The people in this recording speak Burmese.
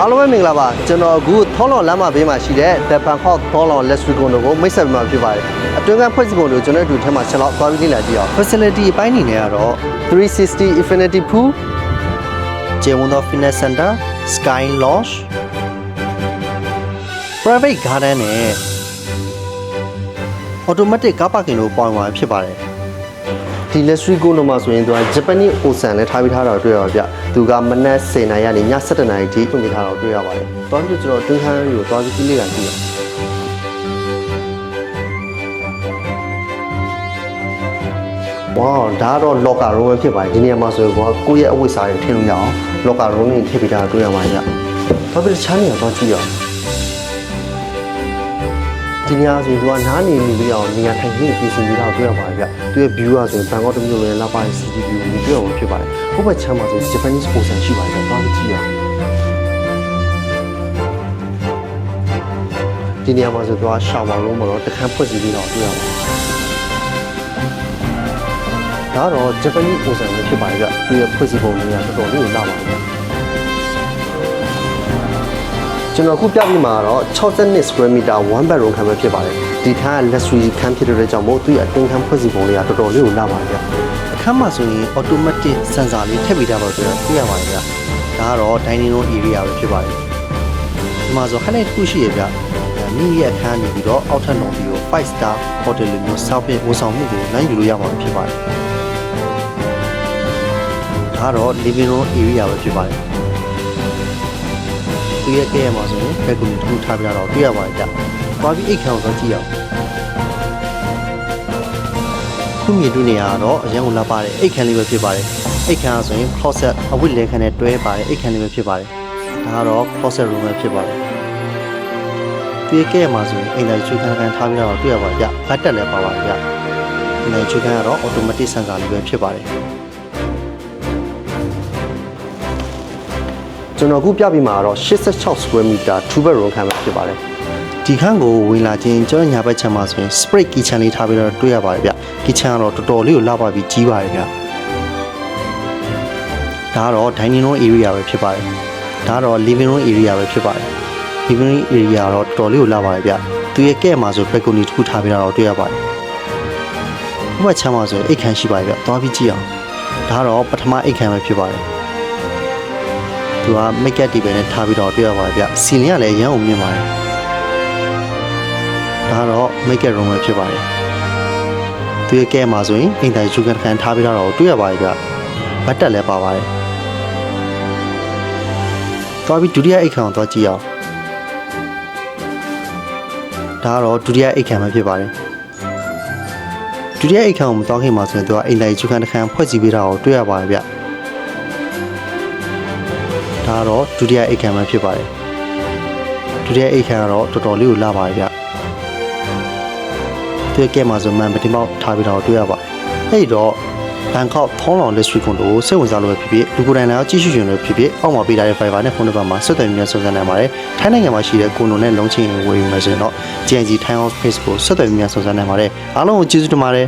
အားလုံးပဲမင်္ဂလာပါကျွန်တော်အခုထောလော်လမ်းမဘေးမှာရှိတဲ့ The Bangkok ထောလော် Luxury Condo ကိုမိတ်ဆက်ပြမှာဖြစ်ပါတယ်အတွင်းကဖွဲ့စည်းပုံတွေကိုကျွန်တော်တို့ဒီထဲမှာချက်လောက်သွားပြီးလေ့လာကြည့်အောင် facility အပိုင်းအနေနဲ့ကတော့360 Infinity Pool ကျေဝန်သော Fitness Center Sky Lodge Private Garden နဲ့ Automatic Car Parking တို့ပေါင်းမှာဖြစ်ပါတယ်ဒီ luxury condo မှာဆိုရင်သူက Japanese Ocean လည်းထားပြီးထားတာတွေ့ရပါဗျ။ သူကမနက်10:00နာရီကနေည7:00နာရီထိပြင်ထားတာတွေ့ရပါတယ်။တောင်းပြကျွန်တော်တွင်းခန်းကိုသွားပြီးကြည့်လိုက်တာကြည့်ရအောင်။ဝါဒါကတော့ locker room ပဲဖြစ်ပါတယ်ဒီနေရာမှာဆိုရင်ကိုကကိုယ့်ရဲ့အဝတ်စားတွေထည့်လို့ရအောင် locker room နဲ့ထည့်ပေးထားတာတွေ့ရမှာဗျ။တော့ပြီးတခြားနေရာသွားကြည့်ရအောင်။ ဒီနေရာဆိုရင်သူကနားနေနေပြီးအောင်နေရာထိုင်ခင်းပြင်ဆင်ပြီးတော့တွေ့ရပါတယ်ဗျ။သူရဲ့ view ကဆိုရင်ဘန်ကောက်တစ်မြို့လုံးလာပါ city view ကိုတွေ့ရမှာဖြစ်ပါတယ်။ဟိုဘက်ချမ်းမှာဆို Japanese Ocean ရှိပါတယ်ဗျ။သွားပြီးကြည့်ရအောင်။ဒီနေရာမှာဆိုတော့ shower room မှာတော့တခန်းဖွင့်စီပြီးတော့တွေ့ရပါတယ်။ဒါကတော့ Japanese Ocean ပဲဖြစ်ပါတယ်ဗျ။သူရဲ့ဖွင့်စီပုံတွေကတော်တော်လေးကိုလာပါတယ် ကျွန်တော်အခုပြပြီးမှာတော့62 square meter one bedroom ခန်းပဲဖြစ်ပါတယ်ဒီခန်းက luxury ခန်းဖြစ်တဲ့အတွက်ကြောင့်မို့သူ့ရဲ့အတွင်းခန်းဖွဲ့စည်းပုံလေးကတော်တော်လေးကိုလာပါတယ်ဗျအခန်းမှာဆိုရင် automatic sensor လေးထည့်ပေးထားပါဆိုတော့သိရပါတယ်ဗျဒါကတော့ dining room area ပဲဖြစ်ပါတယ်ဒီမှာဆို highlight တစ်ခုရှိရဗျမိမိရဲ့အခန်းနေပြီးတော့အောက်ထပ်လုံးပြီးတော့5 star hotel လိုမျိုးစောက်ပြဝန်ဆောင်မှုကိုနိုင်ယူလို့ရမှာဖြစ်ပါတယ်ဒါကတော့ living room area ပဲဖြစ်ပါတယ် သူရဲ့ကဲရမှာဆိုရင်ဘက်ကူတစ်ခုထားပြတော့တွေ့ရပါတယ်ကြ။သွားပြီးအိတ်ခံကိုတော့ကြည့်အောင်။ခုမြေတူနေရတော့အရင်ကလာပါတယ်အိတ်ခံလေးပဲဖြစ်ပါတယ်။အိတ်ခံကဆိုရင် closet အဝတ်လဲခံနဲ့တွဲပါတယ်အိတ်ခံလေးပဲဖြစ်ပါတယ်။ဒါကတော့ closet room ပဲဖြစ်ပါတယ်။သူရဲ့ကဲရမှာဆိုရင်အိမ်တိုင်းချူခံခံထားပြတော့တွေ့ရပါတယ်ကြ။ဘတ်တက်လည်းပါပါတယ်ကြ။အိမ်တိုင်းချူခံကတော့ automatic sensor လေးပဲဖြစ်ပါတယ်။ ကျွန်တော်အခုပြပြမှာတော့86 square meter two bedroom ခန်းပဲဖြစ်ပါတယ်ဒီခန်းကိုဝင်လာခြင်းကျွန်တော်ညာဘက်ခြမ်းမှာဆိုရင် spray kitchen လေးထားပြီးတော့တွေ့ရပါတယ်ဗျ kitchen ကတော့တော်တော်လေးကိုလှပပြီးကြီးပါတယ်ဗျဒါကတော့ dining room area ပဲဖြစ်ပါတယ်ဒါကတော့ living room area ပဲဖြစ်ပါတယ် living room area ကတော့တော်တော်လေးကိုလှပါတယ်ဗျသူရဲ့ကဲ့မှာဆို balcony တစ်ခုထားပြီးတော့တွေ့ရပါတယ်ဘက်ခြမ်းမှာဆိုရင်အိတ်ခမ်းရှိပါတယ်ဗျသွားပြီးကြည့်အောင်ဒါကတော့ပထမအိတ်ခမ်းပဲဖြစ်ပါတယ် သူက make up ဒီပဲနဲ့ထားပြီးတော့တွေ့ရပါတယ်ဗျစီလင်းကလည်းရမ်းအောင်မြင်ပါတယ်ဒါကတော့ make up room ပဲဖြစ်ပါတယ်သူရဲ့ကဲမှာဆိုရင်အိမ်တိုင်ဂျူကန်ခန်ထားပြီးတော့တွေ့ရပါတယ်ဗျဘတ်တက်လည်းပါပါတယ်သွားပြီးဒုတိယအိတ်ခံကိုသွားကြည့်အောင်ဒါကတော့ဒုတိယအိတ်ခံပဲဖြစ်ပါတယ်ဒုတိယအိတ်ခံကိုမသွားခင်မှာဆိုရင်သူကအိမ်တိုင်ဂျူကန်ခန်ဖွဲ့စည်းပေးတာကိုတွေ့ရပါတယ်ဗျ ဒါကတော့ဒုတိယအိတ်ခံပဲဖြစ်ပါတယ်ဒုတိယအိတ်ခံကတော့တော်တော်လေးကိုလာပါတယ်ဗျသူရဲ့ကဲမှာဆိုမှန်ပတိမောက်ထားပြီးတော့တွေ့ရပါတယ်အဲ့ဒီတော့ဘန်ကောက်ဖောင်းလောင်လက်စထရီကွန်တို့ကိုစိတ်ဝင်စားလို့ပဲဖြစ်ဖြစ်လူကိုယ်တိုင်လည်းကြည့်ရှုရှင်လို့ဖြစ်ဖြစ်အောက်မှာပေးထားတဲ့ Fiverr နဲ့ဖုန်းနံပါတ်မှာဆက်သွယ်မြဲစုံစမ်းနိုင်ပါတယ်ထိုင်းနိုင်ငံမှာရှိတဲ့ကွန်ဒိုနဲ့လုံးချင်းဝယ်ယူမယ်ဆိုရင်တော့ GNG Thai House Face ကိုဆက်သွယ်မြဲစုံစမ်းနိုင်ပါတယ်အားလုံးကိုကျေးဇူးတင်ပါတယ်